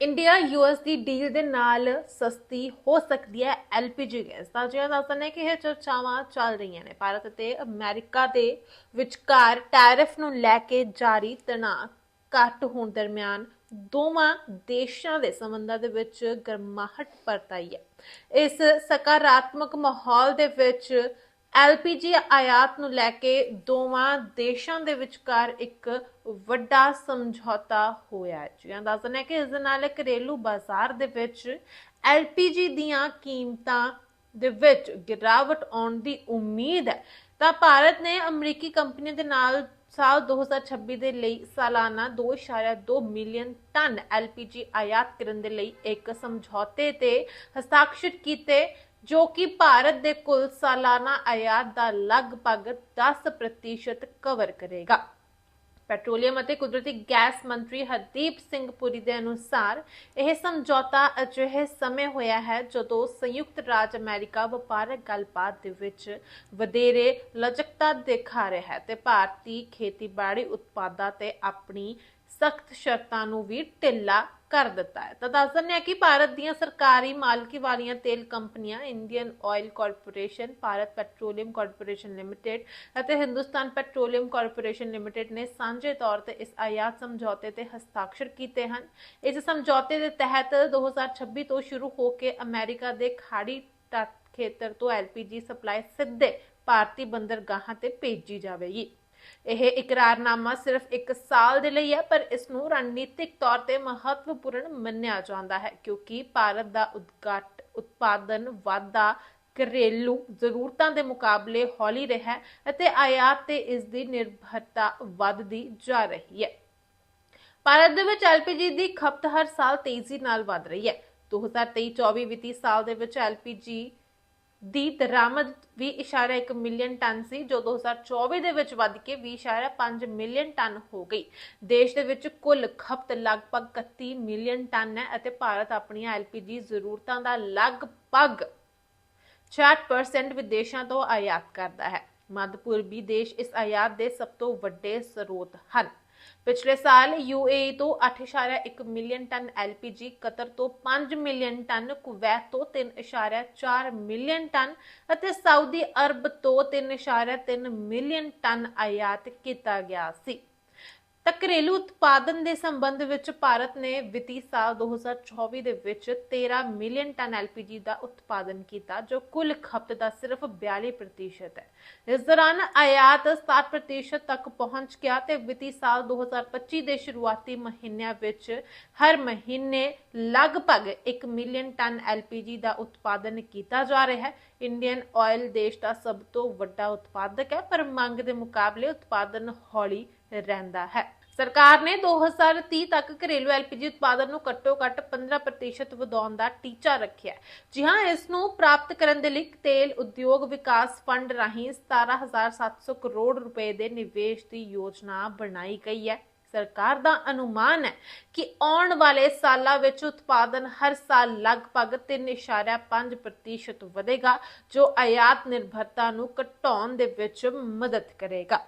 India US ਦੀ deal ਦੇ ਨਾਲ ਸਸਤੀ ਹੋ ਸਕਦੀ ਹੈ ਐਲਪੀਜੀ ਗੈਸ ਤਾਂ ਜਿਵੇਂ ਦੱਸਦੇ ਨੇ ਕਿ ਇਹ ਚਰਚਾਵਾਂ ਚੱਲ ਰਹੀਆਂ ਨੇ। ਭਾਰਤ ਅਤੇ ਅਮਰੀਕਾ ਦੇ ਵਿਚਕਾਰ ਟੈਰਿਫ ਨੂੰ ਲੈ ਕੇ ਜਾਰੀ ਤਣਾਅ ਘੱਟ ਹੋਣ ਦਰਮਿਆਨ ਦੋਵਾਂ ਦੇਸ਼ਾਂ ਦੇ ਸੰਬੰਧਾਂ ਦੇ ਵਿੱਚ ਗਰਮਾਹਟ ਪਰਤਾਈ ਹੈ। ਇਸ ਸਕਾਰਾਤਮਕ ਮਾਹੌਲ ਦੇ ਵਿੱਚ ਐਲਪੀਜੀ ਆਯਾਤ ਨੂੰ ਲੈ ਕੇ ਦੋਵਾਂ ਦੇਸ਼ਾਂ ਦੇ ਵਿਚਕਾਰ ਇੱਕ ਵੱਡਾ ਸਮਝੌਤਾ ਹੋਇਆ ਹੈ। ਜਿਵੇਂ ਦੱਸਦੇ ਨੇ ਕਿ ਇਸ ਦੇ ਨਾਲ ਘਰੇਲੂ ਬਾਜ਼ਾਰ ਦੇ ਵਿੱਚ ਐਲਪੀਜੀ ਦੀਆਂ ਕੀਮਤਾਂ ਦੇ ਵਿੱਚ ਗਿਰਾਵਟ ਆਉਣ ਦੀ ਉਮੀਦ ਹੈ। ਤਾਂ ਭਾਰਤ ਨੇ ਅਮਰੀਕੀ ਕੰਪਨੀ ਦੇ ਨਾਲ ਸਾਲ 2026 ਦੇ ਲਈ ਸਾਲਾਨਾ 2.2 ਮਿਲੀਅਨ ਟਨ ਐਲਪੀਜੀ ਆਯਾਤ ਕਰਨ ਦੇ ਲਈ ਇੱਕ ਸਮਝੌਤੇ ਤੇ ਹਸਤਾਖਰ ਕੀਤੇ। ਜੋ ਕਿ ਭਾਰਤ ਦੇ ਕੁੱਲ ਸਾਲਾਨਾ ਆਯਾਤ ਦਾ ਲਗਭਗ 10% ਕਵਰ ਕਰੇਗਾ। ਪੈਟਰੋਲੀਅਮ ਅਤੇ ਕੁਦਰਤੀ ਗੈਸ ਮੰਤਰੀ ਹਰਦੀਪ ਸਿੰਘ ਪੁਰੀ ਦੇ ਅਨੁਸਾਰ ਇਹ ਸਮਝੌਤਾ ਅਜਿਹੇ ਸਮੇਂ ਹੋਇਆ ਹੈ ਜਦੋਂ ਸੰਯੁਕਤ ਰਾਜ ਅਮਰੀਕਾ ਵਪਾਰਕ ਗੱਲਬਾਤ ਦੇ ਵਿੱਚ ਵਧੇਰੇ ਲਚਕਤਾ ਦਿਖਾ ਰਿਹਾ ਹੈ ਤੇ ਭਾਰਤੀ ਖੇਤੀਬਾੜੀ ਉਤਪਾਦਾਂ ਤੇ ਆਪਣੀ ਸਖਤ ਸ਼ਰਤਾਂ ਨੂੰ ਵੀ ਢਿੱਲਾ ਕਰ ਦਿੱਤਾ ਹੈ। ਤਾਂ ਦੱਸ ਦਿੰਦੇ ਹਾਂ ਕਿ ਭਾਰਤ ਦੀਆਂ ਸਰਕਾਰੀ ਮਾਲਕੀ ਵਾਲੀਆਂ ਤੇਲ ਕੰਪਨੀਆਂ Indian oil corporation, Bharat petroleum corporation limited ਅਤੇ ਹਿੰਦੁਸਤਾਨ ਪੈਟਰੋਲੀਅਮ ਕਾਰਪੋਰੇਸ਼ਨ ਲਿਮਟਿਡ ਨੇ ਸਾਂਝੇ ਤੌਰ ਤੇ ਇਸ ਆਯਾਤ ਸਮਝੌਤੇ ਤੇ ਹਸਤਾਖਰ ਕੀਤੇ ਹਨ। ਇਸ ਸਮਝੌਤੇ ਦੇ ਤਹਿਤ 2026 ਤੋਂ ਸ਼ੁਰੂ ਹੋ ਕੇ ਅਮਰੀਕਾ ਦੇ ਖਾੜੀ ਖੇਤਰ ਤੋਂ ਐਲਪੀਜੀ ਸਪਲਾਈ ਸਿੱਧੇ ਭਾਰਤੀ ਬੰਦਰਗਾਹਾਂ ਤੇ ਭੇਜੀ ਜਾਵੇਗੀ। ਇਹ ਇਕਰਾਰਨਾਮਾ ਸਿਰਫ 1 ਸਾਲ ਦੇ ਲਈ ਹੈ, ਪਰ ਇਸ ਨੂੰ ਰਣਨੀਤਿਕ ਤੌਰ ਤੇ ਮਹੱਤਵਪੂਰਨ ਮੰਨਿਆ ਜਾਂਦਾ ਹੈ, ਕਿਉਂਕਿ ਭਾਰਤ ਦਾ ਉਦਘਾਟ ਉਤਪਾਦਨ ਵਾਧਾ ਘਰੇਲੂ ਜ਼ਰੂਰਤਾਂ ਦੇ ਮੁਕਾਬਲੇ ਹੌਲੀ ਰਿਹਾ ਅਤੇ ਆਯਾਤ ਤੇ ਇਸ ਦੀ ਨਿਰਭਰਤਾ ਵੱਧਦੀ ਜਾ ਰਹੀ ਹੈ। ਭਾਰਤ ਦੇ ਵਿੱਚ ਐਲਪੀਜੀ ਦੀ ਖਪਤ ਹਰ ਸਾਲ ਤੇਜ਼ੀ ਨਾਲ ਵਧ ਰਹੀ ਹੈ। 2023-24 ਵਿੱਤੀ ਸਾਲ ਦੇ ਵਿੱਚ ਐਲਪੀਜੀ ਦੀ ਦਰਾਮਦ 20.1 ਮਿਲੀਅਨ ਟਨ ਸੀ, ਜੋ 2024 ਦੇ ਵਿੱਚ ਵੱਧ ਕੇ 20.5 ਮਿਲੀਅਨ ਟਨ ਹੋ ਗਈ। ਦੇਸ਼ ਦੇ ਵਿੱਚ ਕੁੱਲ ਖਪਤ ਲਗਭਗ 31 ਮਿਲੀਅਨ ਟਨ ਹੈ ਅਤੇ ਭਾਰਤ ਆਪਣੀਆਂ ਐਲਪੀਜੀ ਜ਼ਰੂਰਤਾਂ ਦਾ ਲਗਭਗ 66% ਵਿਦੇਸ਼ਾਂ ਤੋਂ ਆਯਾਤ ਕਰਦਾ ਹੈ। ਮੱਧ ਪੂਰਬੀ ਦੇਸ਼ ਇਸ ਆਯਾਤ ਦੇ ਸਭ ਤੋਂ ਵੱਡੇ ਸਰੋਤ ਹਨ। ਪਿਛਲੇ ਸਾਲ UAE ਤੋਂ 8.1 ਮਿਲੀਅਨ ਟਨ LPG ਕਤਰ ਤੋਂ 5 ਮਿਲੀਅਨ ਟਨ, ਕੁਵੈਤ ਤੋਂ 3.4 ਮਿਲੀਅਨ ਟਨ ਅਤੇ ਸਾਊਦੀ ਅਰਬ ਤੋਂ 3.3 ਮਿਲੀਅਨ ਟਨ ਆਯਾਤ ਕੀਤਾ ਗਿਆ ਸੀ। ਤਾਂ ਘਰੇਲੂ ਉਤਪਾਦਨ ਦੇ ਸੰਬੰਧ ਵਿੱਚ ਭਾਰਤ ਨੇ ਵਿੱਤੀ ਸਾਲ 2024 ਦੇ ਵਿੱਚ 13 ਮਿਲੀਅਨ ਟਨ ਐਲਪੀਜੀ ਦਾ ਉਤਪਾਦਨ ਕੀਤਾ, ਜੋ ਕੁੱਲ ਖਪਤ ਦਾ ਸਿਰਫ 42% ਹੈ। ਇਸ ਦੌਰਾਨ ਆਯਾਤ 60% ਤੱਕ ਪਹੁੰਚ ਗਿਆ ਤੇ ਵਿੱਤੀ ਸਾਲ 2025 ਦੇ ਸ਼ੁਰੂਆਤੀ ਮਹੀਨਿਆਂ ਵਿੱਚ ਹਰ ਮਹੀਨੇ ਲਗਭਗ 1 ਮਿਲੀਅਨ ਟਨ ਐਲਪੀਜੀ ਦਾ ਉਤਪਾਦਨ ਕੀਤਾ ਜਾ ਰਿਹਾ ਹੈ। ਇੰਡੀਅਨ ਆਇਲ ਦੇਸ਼ ਦਾ ਸਭ ਤੋਂ ਵੱਡਾ ਉਤਪਾਦਕ ਹੈ, ਪਰ ਮੰਗ ਦੇ ਮੁਕਾਬਲੇ ਉਤਪਾਦਨ ਹੌਲੀ ਰਹਿੰਦਾ ਹੈ। ਸਰਕਾਰ ਨੇ 2030 ਤੱਕ ਘਰੇਲੂ ਐਲਪੀਜੀ ਉਤਪਾਦਨ ਨੂੰ ਘੱਟੋ-ਘੱਟ 15% ਵਧਾਉਣ ਦਾ ਟੀਚਾ ਰੱਖਿਆ ਹੈ। ਜੀ ਹਾਂ, ਇਸ ਨੂੰ ਪ੍ਰਾਪਤ ਕਰਨ ਦੇ ਲਈ ਤੇਲ ਉਦਯੋਗ ਵਿਕਾਸ ਫੰਡ ਰਾਹੀਂ 17700 ਕਰੋੜ ਰੁਪਏ ਦੇ ਨਿਵੇਸ਼ ਦੀ ਯੋਜਨਾ ਬਣਾਈ ਗਈ ਹੈ। ਸਰਕਾਰ ਦਾ ਅਨੁਮਾਨ ਹੈ ਕਿ ਆਉਣ ਵਾਲੇ ਸਾਲਾਂ ਵਿੱਚ ਉਤਪਾਦਨ ਹਰ ਸਾਲ ਲਗਭਗ 3.5% ਵਧੇਗਾ, ਜੋ ਆਯਾਤ ਨਿਰਭਰਤਾ ਨੂੰ ਘਟਾਉਣ ਦੇ ਵਿੱਚ ਮਦਦ ਕਰੇਗਾ।